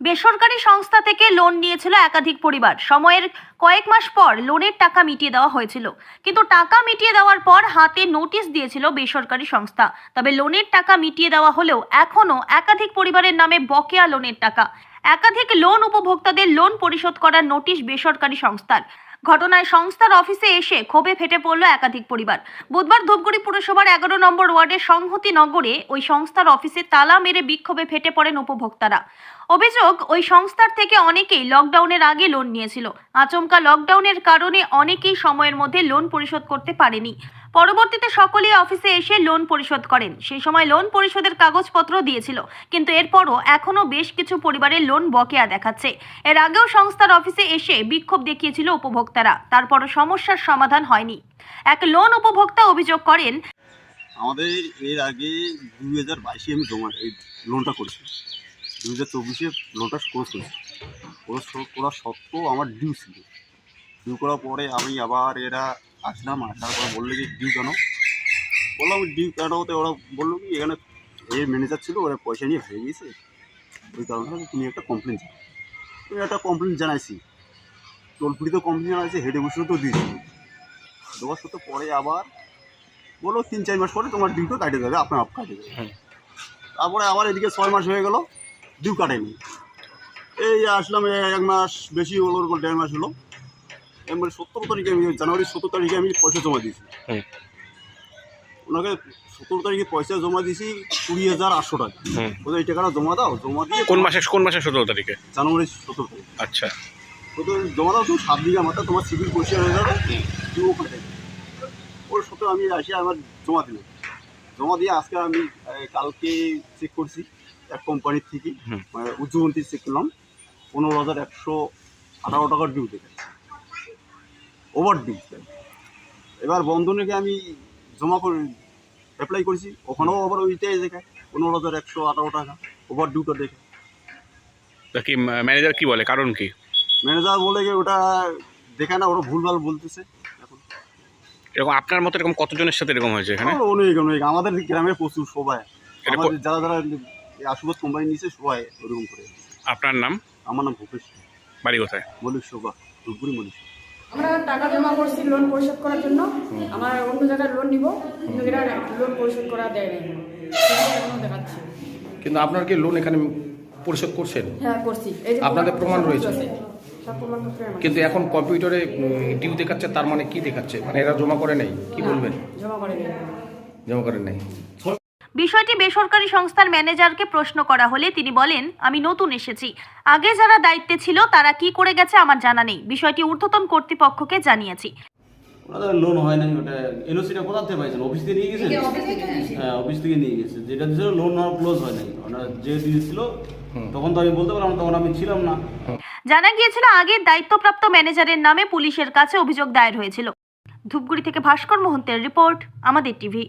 বেসরকারি সংস্থা থেকে লোন নিয়েছিল একাধিক পরিবার। সময়ের কয়েক মাস পর লোনের টাকা মিটিয়ে দেওয়া হয়েছিল। কিন্তু টাকা মিটিয়ে দেওয়ার পর হাতে নোটিশ দিয়েছিল বেসরকারি সংস্থা। তবে লোনের টাকা মিটিয়ে দেওয়া হলেও এখনও একাধিক পরিবারের নামে বকেয়া লোনের টাকা। একাধিক লোন উপভোক্তাদের লোন পরিশোধ করার নোটিশ বেসরকারি সংস্থার। ঘটনায় সংস্থার অফিসে এসে ক্ষোভে ফেটে পড়ল একাধিক পরিবার। বুধবার ধূপগুড়ি পুরসভার এগারো নম্বর ওয়ার্ডের সংহতি নগরে ওই সংস্থার অফিসে তালা মেরে বিক্ষোভে ফেটে পড়েন উপভোক্তারা। অভিযোগ, ওই সংস্থার থেকে অনেকেই লকডাউনের আগে লোন নিয়েছিল। আচমকা লকডাউনের কারণে অনেকেই সময়ের মধ্যে লোন পরিশোধ করতে পারেনি। পরবর্তীতে সকলেই অফিসে এসে লোন পরিশোধ করেন। সেই সময় লোন পরিশোধের কাগজপত্র দিয়েছিল। কিন্তু এরপরও এখনও বেশ কিছু পরিবারের লোন বকেয়া দেখাচ্ছে। এর আগেও সংস্থার অফিসে এসে বিক্ষোভ দেখিয়েছিল উপভোক্তারা। তারপরও সমস্যার সমাধান হয়নি। এক লোন উপভোক্তা অভিযোগ করেন, আমাদের এর আগে দুই হাজার বাইশে আমি জমা, এই লোনটা করেছি দু হাজার চব্বিশে লোনটা ক্লোজ করেছি। ক্লোজ করা সত্ত্বেও আমার ডিউ ছিল। ডিউ করার পরে আমি আবার এরা আসলাম আসার পর বলল যে ডিউ কেন? বললাম ডিউ কেন? তো ওরা বলল কি এখানে এর ম্যানেজার ছিল ওরা পয়সা নিয়ে হয়ে গেছে। ওই কারণে তুমি একটা কমপ্লেন তুমি একটা কমপ্লেন জানাইছি। টোল ফ্রিতেও কমপ্লেন জানাইছি হেড অফিসেও দিয়েছি। দেওয়ার সাথে পরে আবার? বলল তিন চার মাস পরে তোমার ডিউটা কাটে যাবে আপনার আপ কাটে যাবে তারপরে আবার এদিকে ছয় মাস হয়ে গেল ডিউ কাটেনি। এই আসলাম এক মাস বেশি হলো দেড় মাস হলো। এবার সতেরো তারিখে আমি জানুয়ারি সতেরো তারিখে আমি পয়সা জমা দিয়েছি। ওনাকে সতেরো তারিখে পয়সা জমা দিয়েছি কুড়ি হাজার আটশো টাকা। হুম। এই টাকাটা জমা দাও জমা দিয়ে কোন মাসে কোন মাসে সতেরো তারিখে? জানুয়ারি সতেরো তারিখ। আচ্ছা। সতেরো জমা দাও তুমি সাত বিঘা মাথা তোমার সিভিল পরিষ্কার হয়ে যাবে। ডিউ ওখানে। ওর সাথে আমি আসি আমার জমা দিলাম জমা দিয়ে আজকে আমি কালকে চেক করছি এক কোম্পানির থেকে। মানে উজ্জবন্তী চেক করলাম। পনেরো হাজার একশো আঠারো টাকার ডিউ দেখে। ওভার ডিউ এবার বন্ধনেকে আমি জমা করে অ্যাপ্লাই করেছি। ওখানেও আবার ওইটাই দেখায় পনেরো হাজার একশো আঠারো টাকা ওভার ডিউটা দেখে তা কি ম্যানেজার কি বলে? কারণ কি? ম্যানেজার বলে কি ওটা দেখে না ওরা ভুলভাল বলতেছে। এখন এরকম আপনার মতো এরকম কতজনের সাথে এরকম হয়েছে এখানে? আরও অনেক অনেক। আমাদের গ্রামে প্রচুর সবাই। এটা কো- আমাদের যারা যারা এই আশুগত কোম্পানি নিয়েছে সবাই ওরকম করে। আপনার নাম? আমার নাম ভূপেশ। বাড়ি কোথায়? মল্লিক শোভা ধূপগুড়ি মল্লিক শোভা। আমরা টাকা জমা করছি লোন পরিশোধ করার জন্য। আমার অন্য জায়গায় লোন নিব। কিন্তু এরা লোন পরিশোধ করা দেয় কিন্তু আপনার কি লোন এখানে পরিশোধ করছেন? হ্যাঁ করছি। আপনাদের প্রমাণ রয়েছে? কিন্তু এখন কম্পিউটারে ডিউ দেখাচ্ছে তার মানে কি দেখাচ্ছে? মানে এরা জমা করে নেই? কি বলবেন? জমা করে নেই। জমা করে নেই। বিষয়টি বেসরকারি সংস্থার ম্যানেজারকে প্রশ্ন করা হলে তিনি বলেন আমি নতুন এসেছি। আগে যারা দায়িত্বে ছিল তারা কি করে গেছে আমার জানা নেই। বিষয়টি ঊর্ধ্বতন কর্তৃপক্ষকে জানিয়েছি। ওনাদের লোন হয় নাই ওটা এনওসিটা কোথা থেকে পাইছেন? অফিস থেকে নিয়ে গেছেন? হ্যাঁ অফিস থেকে নিয়ে গেছে। যেটা দিয়েছিল লোন আর ক্লোজ হয় নাই। ওনারা যে দিয়েছিল তখন তো আমি বলতে পারলাম তখন আমি ছিলাম না। জানা গিয়েছিল আগের দায়িত্বপ্রাপ্ত ম্যানেজারের নামে পুলিশের কাছে অভিযোগ দায়ের হয়েছিল। ধূপগুড়ি থেকে ভাস্কর মোহন্তের রিপোর্ট আমাদের টিভি।